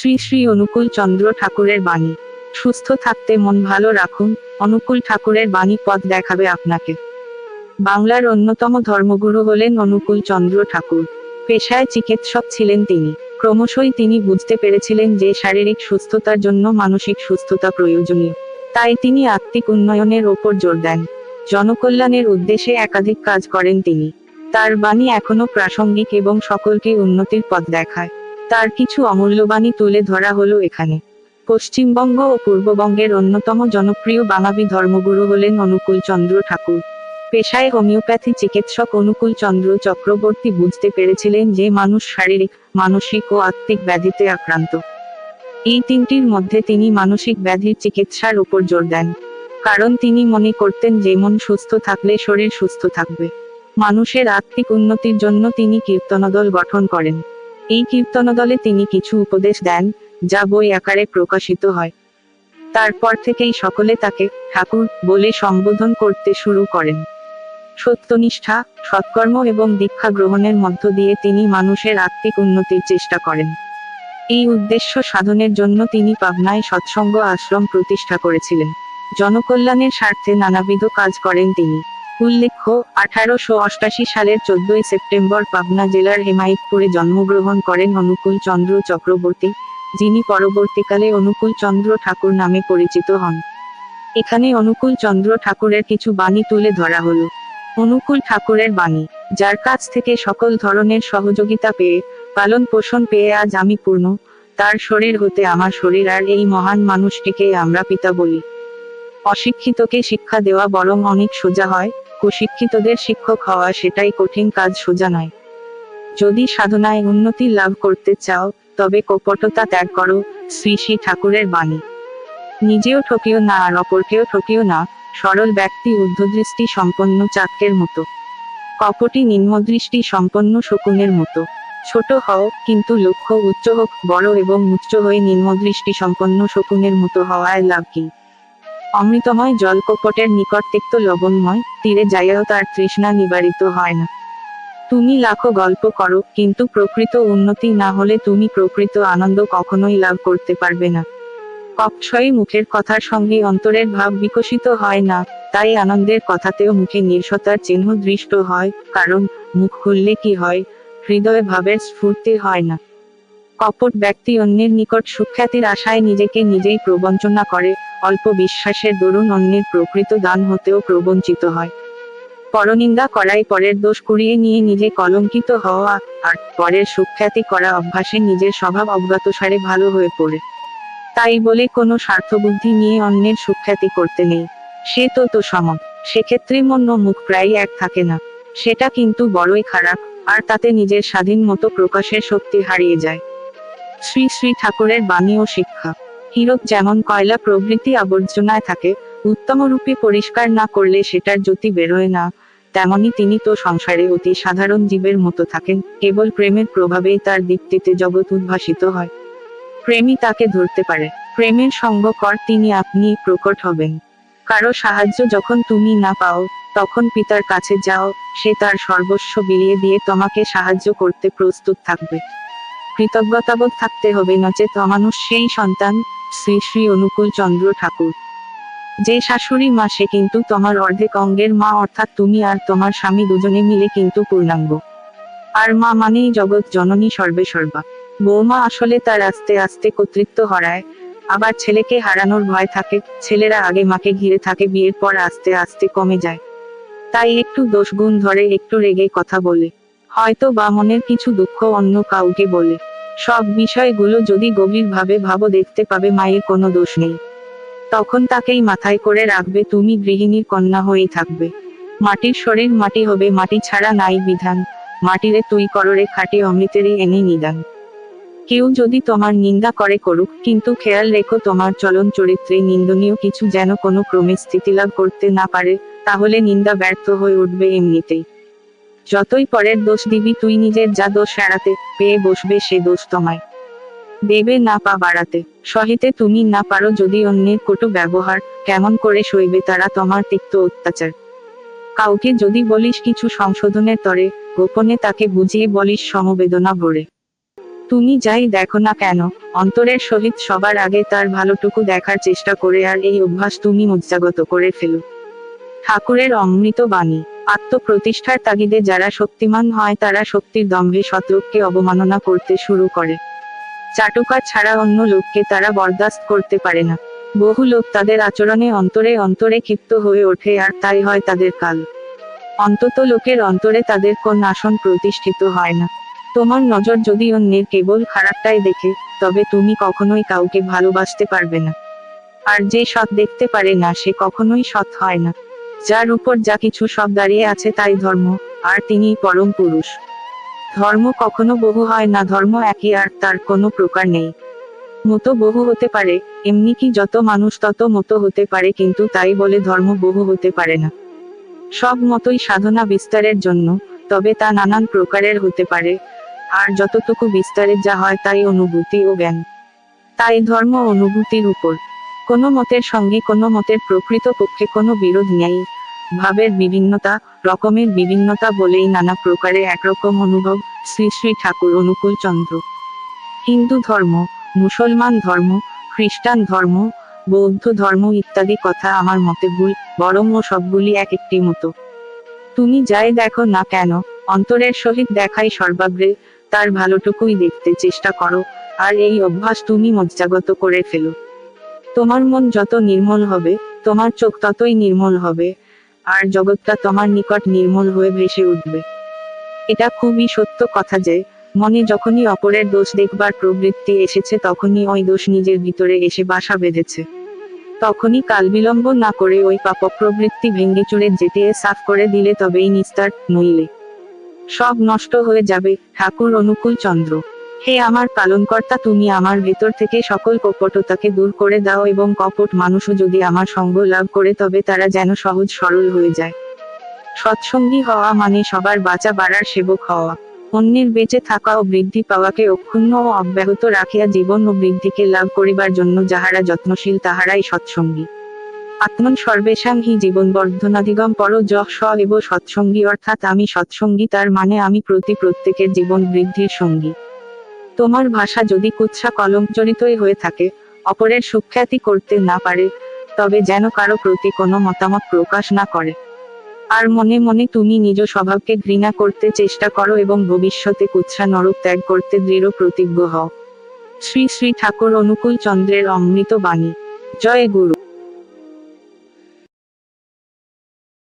শ্রী শ্রী অনুকূল চন্দ্র ঠাকুরের বাণী। সুস্থ থাকতে মন ভালো রাখুন, অনুকূল ঠাকুরের বাণী পথ দেখাবে আপনাকে। বাংলার অন্যতম ধর্মগুরু হলেন অনুকূল চন্দ্র ঠাকুর। পেশায় চিকিৎসক ছিলেন তিনি। ক্রমশই তিনি বুঝতে পেরেছিলেন যে শারীরিক সুস্থতার জন্য মানসিক সুস্থতা প্রয়োজনীয়। তাই তিনি আত্মিক উন্নয়নের ওপর জোর দেন। জনকল্যাণের উদ্দেশ্যে একাধিক কাজ করেন তিনি। তার বাণী এখনও প্রাসঙ্গিক এবং সকলকে উন্নতির পথ দেখায়। তার কিছু অমূল্যবাণী তুলে ধরা হলো এখানে। পশ্চিমবঙ্গ ও পূর্ববঙ্গের অন্যতম জনপ্রিয় বাঙালি ধর্মগুরু হলেন অনুকূল চন্দ্র ঠাকুর। পেশায় হোমিওপ্যাথি চিকিৎসক অনুকূল চন্দ্র চক্রবর্তী বুঝতে পেরেছিলেন যে মানুষ শারীরিক, মানসিক ও আত্মিক ব্যাধিতে আক্রান্ত। এই তিনটির মধ্যে তিনি মানসিক ব্যাধির চিকিৎসার উপর জোর দেন। কারণ তিনি মনে করতেন যে মন সুস্থ থাকলে শরীর সুস্থ থাকবে। মানুষের আত্মিক উন্নতির জন্য তিনি কীর্তনদল গঠন করেন। এই কীর্তনদলে তিনি কিছু উপদেশ দেন, যা বই আকারে প্রকাশিত হয়। তারপর থেকেই সকলে তাকে, ঠাকুর বলে সম্বোধন করতে শুরু করেন। সত্যনিষ্ঠা, সৎকর্ম এবং দীক্ষা গ্রহণের মধ্য দিয়ে তিনি মানুষের আত্মিক উন্নতির চেষ্টা করেন। এই উদ্দেশ্য সাধনের জন্য তিনি পাবনায় সৎসঙ্গ আশ্রম প্রতিষ্ঠা করেছিলেন। জনকল্যাণের স্বার্থে নানাবিধ কাজ করেন তিনি। উল্লেখ্য, আঠারোশো অষ্টাশি সালের চোদ্দই সেপ্টেম্বর পাবনা জেলার হেমায়তপুরে জন্মগ্রহণ করেন অনুকূল চন্দ্র চক্রবর্তী, যিনি পরবর্তীকালে অনুকূল চন্দ্র ঠাকুর নামে পরিচিত হন। এখানে অনুকূল চন্দ্র ঠাকুরের কিছু বাণী তুলে ধরা হলো। অনুকূল ঠাকুরের বাণী, যার কাছ থেকে সকল ধরনের সহযোগিতা পেয়ে, পালন পোষণ পেয়ে আজ আমি পূর্ণ, তার শরীর হতে আমার শরীর আর এই মহান মানুষটিকে আমরা পিতা বলি। অশিক্ষিতকে শিক্ষা দেওয়া বরং অনেক সোজা হয় কুশিক্ষিতদের শিক্ষক হওয়া সেটাই কঠিন কাজ, সোজা নয়। যদি সাধনায় উন্নতি লাভ করতে চাও, তবে কপটতা ত্যাগ করো, শ্রী শ্রী ঠাকুরের বাণী। নিজেও ঠকিও না আর অপরকেও ঠকিও না, সরল ব্যক্তি ঊর্ধ্বদৃষ্টি সম্পন্ন চাক্যের মতো। কপটি নিম্নদৃষ্টি সম্পন্ন শকুনের মতো। ছোট হও, কিন্তু লক্ষ্য উচ্চ হোক, বড় এবং উচ্চ হয়ে নিম্নদৃষ্টি সম্পন্ন শকুনের মতো হওয়ায় লাভ কি? অমৃতময় জল কপটের নিকট তিক্ত লবণময় তীরে যাইয়াও তার তৃষ্ণা নিবারিত হয় না। তুমি লাখো গল্প করো, কিন্তু প্রকৃত উন্নতি না হলে তুমি প্রকৃত আনন্দ কখনোই লাভ করতে পারবে না। কক্ষয় মুখের কথার সঙ্গে অন্তরের ভাব বিকশিত হয় না, তাই আনন্দের কথাতেও মুখে নির্সতার চিহ্ন দৃষ্ট হয়, কারণ মুখ খুললে কি হয়, হৃদয়ে ভাবের স্ফূর্তি হয় না। কপট ব্যক্তি অন্যের নিকট সুখ্যাতির আশায় নিজেকে নিজেই প্রবঞ্চনা করে, অল্প বিশ্বাসের দরুন অন্যের প্রকৃত দান হতেও প্রবঞ্চিত হয়। পরনিন্দা করাই পরের দোষ কুড়িয়ে নিয়ে নিজে কলঙ্কিত হওয়া, আর পরের সুখ্যাতি করা অভ্যাসে নিজের স্বভাব অজ্ঞাতসারে ভালো হয়ে পড়ে। তাই বলে কোনো স্বার্থবুদ্ধি নিয়ে অন্যের সুখ্যাতি করতে নেই। সে তো তো সম, সেক্ষেত্রে মন মুখ প্রায় এক থাকে না। সেটা কিন্তু বড়ই খারাপ, আর তাতে নিজের স্বাধীন মতো প্রকাশের শক্তি হারিয়ে যায়। শ্রী শ্রী ঠাকুরের বাণী ও শিক্ষা। হীরক যেমন কয়লা প্রভৃতি আবর্জনায় থাকে উত্তম রূপে পরিষ্কার না করলে সেটার জ্যোতি বেরোয় না। তেমনি তিনি তো সংসারে অতি সাধারণ জীবের মতো থাকেন, কেবল প্রেমের প্রভাবেই তার দীপ্তিতে জগৎ উদ্ভাসিত হয়। প্রেমই তাকে ধরতে পারে, প্রেমের সঙ্গ কর তিনি আপনি প্রকট হবেন। কারও সাহায্য যখন তুমি না পাও, তখন পিতার কাছে যাও, সে তার সর্বস্ব বিলিয়ে দিয়ে তোমাকে সাহায্য করতে প্রস্তুত থাকবে। কৃতজ্ঞতাবোধ থাকতে হবে, নচেত অমানুষ সেই সন্তান, শ্রী শ্রী অনুকূল চন্দ্র ঠাকুর। যে শাশুড়ি মা, সে কিন্তু তোমার অর্ধেক অঙ্গের মা, অর্থাৎ তুমি আর তোমার স্বামী দুজনে মিলে কিন্তু পূর্ণাঙ্গ। আর মা মানেই জগৎ, জননী সর্বে সর্বা। বৌমা আসলে তার আস্তে আস্তে কর্তৃত্ব হারায়। আবার ছেলেকে হারানোর ভয় থাকে, ছেলেরা আগে মাকে ঘিরে থাকে, বিয়ের পর আস্তে আস্তে কমে যায়। তাই একটু দোষগুণ ধরে, একটু রেগে কথা বলে। হয়তো বা মনের কিছু দুঃখ অন্য কাউকে বলে। সব বিষয়গুলো যদি গভীরভাবে ভাবো দেখতে পাবে মায়ের কোনো দোষ নেই। তখন তাকেই মাথায় করে রাখবে তুমি গৃহিণীর কন্যা হয়েই থাকবে। মাটির শরীর মাটি হবে, মাটি ছাড়া নাই বিধান। মাটিরে তুই কররে খাটি অমৃতেরই এনে নিদান। কেউ যদি তোমার নিন্দা করে করুক, কিন্তু খেয়াল রেখো তোমার চলন চরিত্রে নিন্দনীয় কিছু যেন কোনো ক্রমে স্থিতিলাভ করতে না পারে, তাহলে নিন্দা ব্যর্থ হয়ে উঠবে এমনিতেই। যতই পরের দোষ দিবি, তুই নিজের যা দোষ এড়াতে পেয়ে বসবে সে দোষ তোমায়। দেবে না পা বাড়াতে। সহিতে তুমি না পারো যদি অন্যের কটু ব্যবহার কেমন করে সইবে তারা তোমার তিক্ত অত্যাচার। কাউকে যদি বলিস কিছু সংশোধনের তরে, গোপনে তাকে বুঝিয়ে বলিস সমবেদনা ভরে। তুমি যাই দেখো না কেন, অন্তরের সহিত সবার আগে তার ভালোটুকু দেখার চেষ্টা করে আর এই অভ্যাস তুমি মজ্জাগত করে ফেলো। ঠাকুরের অমৃত বাণী। আত্মপ্রতিষ্ঠার তাগিদে যারা শক্তিমান হয়, তারা শক্তির দম্ভে শতলোককে অবমাননা করতে শুরু করে। চাটুকার ছাড়া অন্য লোককে তারা বরদাস্ত করতে পারে না। বহু লোক তাদের আচরণে অন্তরে অন্তরে ক্ষিপ্ত হয়ে ওঠে, আর তাই হয় তাদের কাল। অন্তত লোকের অন্তরে তাদের কোন আসন প্রতিষ্ঠিত হয় না। তোমার নজর যদি অন্যের কেবল খারাপটাই দেখে, তবে তুমি কখনোই কাউকে ভালোবাসতে পারবে না। আর যে সৎ দেখতে পারে না, সে কখনোই সৎ হয় না। যার উপর যা কিছু সব দাঁড়িয়ে আছে তাই ধর্ম, আর তিনিই পরম পুরুষ। ধর্ম কখনো বহু হয় না, ধর্ম একই, আর তার কোনো প্রকার নেই। মতো বহু হতে পারে, এমনি কি যত মানুষ তত মতো হতে পারে, কিন্তু তাই বলে ধর্ম বহু হতে পারে না। সব মতোই সাধনা বিস্তারের জন্য, তবে তা নানান প্রকারের হতে পারে, আর যতটুকু বিস্তারের যা হয় তাই অনুভূতি ও জ্ঞান। তাই ধর্ম অনুভূতির উপর কোনো মতের সঙ্গে কোনো মতের প্রকৃত পক্ষে কোনো বিরোধ নেই। ভাবের বিভিন্নতা, রকমের বিভিন্নতা বলেই নানা প্রকারে একরকম অনুভব শ্রী শ্রী ঠাকুর অনুকূল চন্দ্র। হিন্দু ধর্ম, মুসলমান ধর্ম, খ্রিস্টান ধর্ম, বৌদ্ধ ধর্ম ইত্যাদি কথা আমার মতে ভুল, বরং ও সবগুলি এক একটি মতো। তুমি যাই দেখো না কেন, অন্তরের সহিত দেখাই সর্বাগ্রে, তার ভালোটুকুই দেখতে চেষ্টা করো, আর এই অভ্যাস তুমি মজ্জাগত করে ফেলো। তোমার মন যত নির্মল হবে, তোমার চোখ ততই নির্মল হবে, আর জগৎটা তোমার নিকট নির্মল হয়ে ভেসে উঠবে। এটা খুবই সত্য কথা যে, মনে যখনই অপরের দোষ দেখবার প্রবৃত্তি এসেছে তখনই ওই দোষ নিজের ভিতরে এসে বাসা বেঁধেছে। তখনই কাল বিলম্ব না করে ওই পাপ প্রবৃত্তি ভেঙ্গে চুরে যেতে সাফ করে দিলে তবেই নিস্তার নইলে। সব নষ্ট হয়ে যাবে, ঠাকুর অনুকূল চন্দ্র। হে আমার পালনকর্তা, তুমি আমার ভেতর থেকে সকল কপটতাকে দূর করে দাও এবং কপট মানুষও যদি আমার সঙ্গ লাভ করে, তবে তারা যেন সহজ সরল হয়ে যায়। সৎসঙ্গী হওয়া মানে সবার বাঁচা বাড়ার সেবক হওয়া। অন্যের বেঁচে থাকা ও বৃদ্ধি পাওয়াকে অক্ষুণ্ণ ও অব্যাহত রাখিয়া জীবন ও বৃদ্ধিকে লাভ করিবার জন্য যাহারা যত্নশীল, তাহারাই সৎসঙ্গী। আত্মন সর্বেশাং হি জীবন বর্ধনাধিগম পর যহ স সৎসঙ্গী, অর্থাৎ আমি সৎসঙ্গী, তার মানে আমি প্রতি প্রত্যেকের জীবন বৃদ্ধির সঙ্গী। তোমার ভাষা যদি কুৎসা কলঙ্কজড়িতই হয়ে থাকে, অপরের সুখ্যাতি করতে না পারে, তবে যেন কারও প্রতি কোনো মতামত প্রকাশ না করে। আর মনে মনে তুমি নিজ স্বভাবকে ঘৃণা করতে চেষ্টা করো এবং ভবিষ্যতে কুচ্ছা নরক ত্যাগ করতে দৃঢ় প্রতিজ্ঞ হও। শ্রী শ্রী ঠাকুর অনুকূল চন্দ্রের অমৃত বাণী। জয় গুরু।